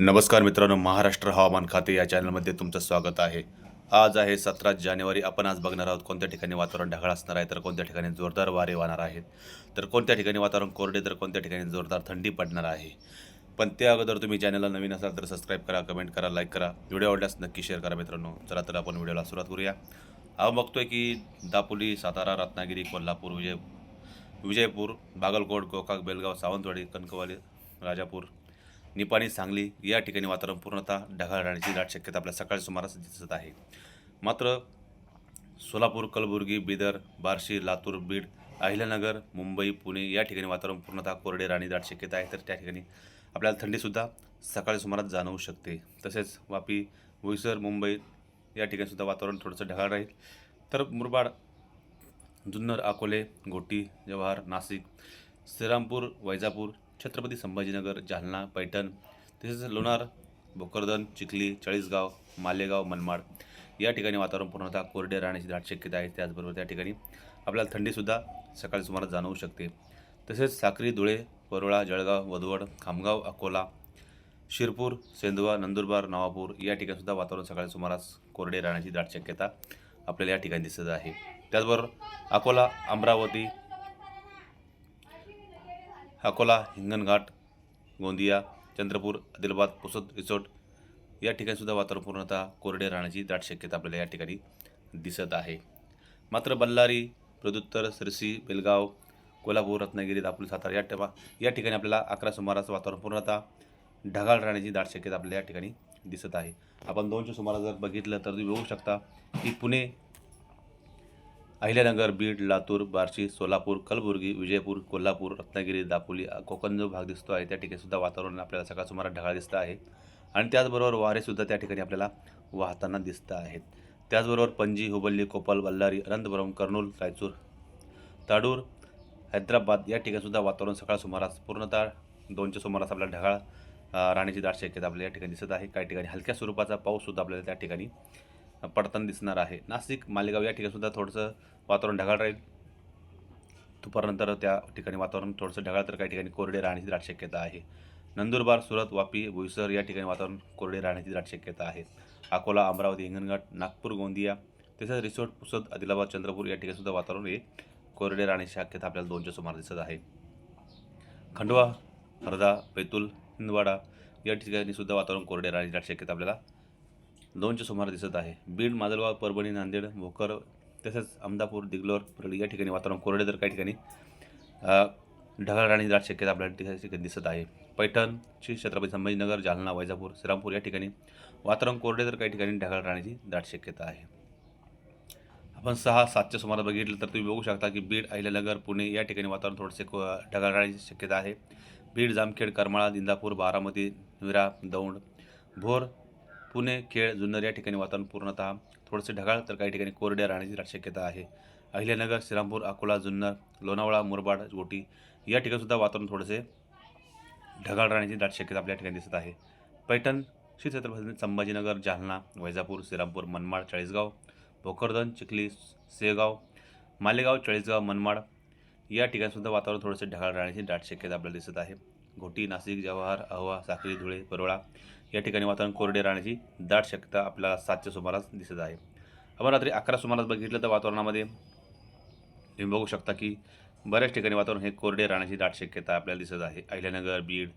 नमस्कार मित्रांनो महाराष्ट्र हवामान खाते या चॅनलमध्ये तुमचं स्वागत आहे. आज आहे सतरा जानेवारी आपण आज बघणार आहोत कोणत्या ठिकाणी वातावरण ढगाळ असणार आहे तर कोणत्या ठिकाणी जोरदार वारे वाहणार आहेत तर कोणत्या ठिकाणी वातावरण कोरडे तर कोणत्या ठिकाणी जोरदार थंडी पडणार आहे. पण त्या अगोदर तुम्ही चॅनलला नवीन असाल तर सबस्क्राईब करा कमेंट करा लाईक करा व्हिडिओ आवडल्यास नक्की शेअर करा मित्रांनो. चला तर आपण व्हिडिओला सुरुवात करूया. हा बघतोय की दापोली सातारा रत्नागिरी कोल्हापूर विजय विजयपूर बागलकोट गोकाक बेलगाव सावंतवाडी कणकवाली राजापूर निपाणी सांगली या ठिकाणी वातावरण पूर्णतः ढगाळ राहण्याची दाट शक्यता आपल्या सकाळी सुमारास दिसत आहे. मात्र सोलापूर कलबुर्गी बिदर बार्शी लातूर बीड अहिल्यानगर मुंबई पुणे या ठिकाणी वातावरण पूर्णतः कोरडे राहणे दाट शक्यता आहे. तर त्या ठिकाणी आपल्याला थंडीसुद्धा सकाळी सुमारास जाणवू शकते. तसेच वापी बोईसर मुंबई या ठिकाणीसुद्धा वातावरण थोडंसं ढगाळ राहील. तर मुरबाड जुन्नर अकोले घोटी जव्हार नाशिक श्रीरामपूर वैजापूर छत्रपती संभाजीनगर जालना पैठण तसेच लोणार भोकरदन चिखली चाळीसगाव मालेगाव मनमाड या ठिकाणी वातावरण पूर्णतः कोरडे राहण्याची दाट शक्यता आहे. त्याचबरोबर त्या ठिकाणी आपल्याला थंडीसुद्धा सकाळी सुमारास जाणवू शकते. तसेच साक्री धुळे परोळा जळगाव वधवड खामगाव अकोला शिरपूर सेंदवा नंदुरबार नवापूर या ठिकाणीसुद्धा वातावरण सकाळी सुमारास कोरडे राहण्याची दाट शक्यता आपल्याला या ठिकाणी दिसत आहे. त्याचबरोबर अकोला अमरावती अकोला हिंगणघाट गोंदिया चंद्रपूर आदिलाबाद पुसद रिसोर्ट या ठिकाणी सुद्धा वातावरण पूर्णतः कोरडे राहण्याची दाट शक्यता आपल्याला या ठिकाणी दिसत आहे. मात्र बल्लारी प्रदुत्तर सिरसी बेलगाव कोल्हापूर रत्नागिरी दापोली सातारा या टेमा या ठिकाणी आपल्याला अकरा सुमारास वातावरण पूर्णतः ढगाळ राहण्याची दाट शक्यता आपल्याला या ठिकाणी दिसत आहे. आपण दोनशे सुमारास जर बघितलं तर तुम्ही बघू शकता की पुणे अहिल्यानगर बीड लातूर बार्शी सोलापूर कलबुर्गी विजयपूर कोल्हापूर रत्नागिरी दापोली कोकण जो भाग दिसतो आहे. त्या ठिकाणी सुद्धा वातावरण आपल्याला सकाळ सुमारास ढगाळ दिसतं आहे. आणि त्याचबरोबर वारेसुद्धा त्या ठिकाणी आपल्याला वाहताना दिसतं आहेत. त्याचबरोबर पणजी हुबल्ली कोपल बल्लारी अनंतपुरम कर्नूल रायचूर ताडूर हैदराबाद या ठिकाणीसुद्धा वातावरण सकाळ सुमारास पूर्णतः दोनच्या सुमारास आपल्याला ढगाळ राहण्याची दाट शक्यता आपल्याला या ठिकाणी दिसत आहे. काही ठिकाणी हलक्या स्वरूपाचा पाऊससुद्धा आपल्याला त्या ठिकाणी पडताना दिसणार आहे. नाशिक मालेगाव या ठिकाणी सुद्धा थोडंसं वातावरण ढगाळ राहील. दुपारनंतर त्या ठिकाणी वातावरण थोडंसं ढगाळ तर काही ठिकाणी कोरडे राहण्याची दाट शक्यता आहे. नंदुरबार सुरत वापी भुईसर या ठिकाणी वातावरण कोरडे राहण्याची दाट शक्यता आहे. अकोला अमरावती हिंगणघाट नागपूर गोंदिया तसेच रिसोर्ट पुसद आदिलाबाद चंद्रपूर या ठिकाणी सुद्धा वातावरण हे कोरडे राहण्याची शक्यता आपल्याला दोनच्या सुमार दिसत आहे. खंडवा हरदा बैतूल हिंदवाडा या ठिकाणी सुद्धा वातावरण कोरडे राहण्याची दाट शक्यता आपल्याला दोनच्या सुमारास दिसत आहे. बीड माजलगाव परभणी नांदेड भोकर तसेच अहमदापूर दिगलोर परळी या ठिकाणी वातावरण कोरडे तर काही ठिकाणी ढगाळ राहण्याची दाट शक्यता आपल्याला ठिकाणी दिसत आहे. पैठण श्री छत्रपती संभाजीनगर जालना वैजापूर श्रीरामपूर या ठिकाणी वातावरण कोरडे तर काही ठिकाणी ढगाळ राहण्याची दाट शक्यता आहे. आपण सहा सातच्या सुमारास बघितलं तर तुम्ही बघू शकता की बीड अहिल्यानगर पुणे या ठिकाणी वातावरण थोडेसे ढगाळ राहण्याची शक्यता आहे. बीड जामखेड करमाळा इंदापूर बारामती विरा दौंड भोर पुणे खेळ जुन्नर या ठिकाणी वातावरण पूर्णतः थोडेसे ढगाळ तर काही ठिकाणी कोरड्या राहण्याची दाट शक्यता आहे. अहिल्यानगर श्रीरामपूर अकोला जुन्नर लोणावळा मुरबाड गोटी या ठिकाणी सुद्धा वातावरण थोडेसे ढगाळ राहण्याची दाट शक्यता आपल्या ठिकाणी दिसत आहे. पैठण श्री छत्रपती संभाजीनगर जालना वैजापूर श्रीरामपूर मनमाड चाळीसगाव भोकरदन चिखली सेगाव मालेगाव चाळीसगाव मनमाड या ठिकाणीसुद्धा वातावरण थोडेसे ढगाळ राहण्याची दाट शक्यता आपल्याला दिसत आहे. घोटी नाशिक जवाहर अहवा साखरी धुळे परोळा या ठिकाणी वातावरण कोरडे राहण्याची दाट शक्यता आपल्याला सातच्या सुमारास दिसत आहे. आपण रात्री अकरा सुमारास बघितलं तर वातावरणामध्ये तुम्ही बघू शकता की बऱ्याच ठिकाणी वातावरण हे कोरडे राहण्याची दाट शक्यता आपल्याला दिसत आहे. अहिल्यानगर बीड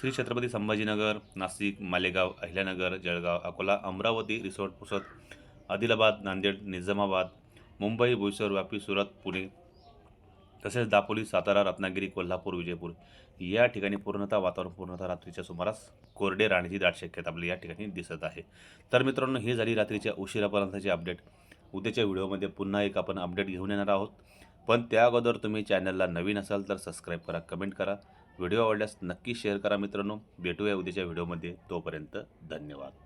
श्री छत्रपती संभाजीनगर नाशिक मालेगाव अहिल्यानगर जळगाव अकोला अमरावती रिसोर्ट पुसद आदिलाबाद नांदेड निजामाबाद मुंबई भुईसर वापी सुरत पुणे तसेच दापोली सातारा रत्नागिरी कोल्हापूर विजयपूर या ठिकाणी पूर्णतः वातावरण पूर्णतः रात्रीच्या सुमारास कोरडे राहण्याची दाट शक्यता आपल्याला या ठिकाणी दिसत आहे. तर मित्रांनो ही झाली रात्रीच्या उशिरापर्यंतची अपडेट. उद्याच्या व्हिडिओमध्ये पुन्हा एक आपण अपडेट घेऊन येणार आहोत. पण त्या अगोदर तुम्ही चॅनलला नवीन असाल तर सबस्क्राईब करा कमेंट करा. व्हिडिओ आवडल्यास नक्की शेअर करा मित्रांनो. भेटूया उद्याच्या व्हिडिओमध्ये. तोपर्यंत धन्यवाद.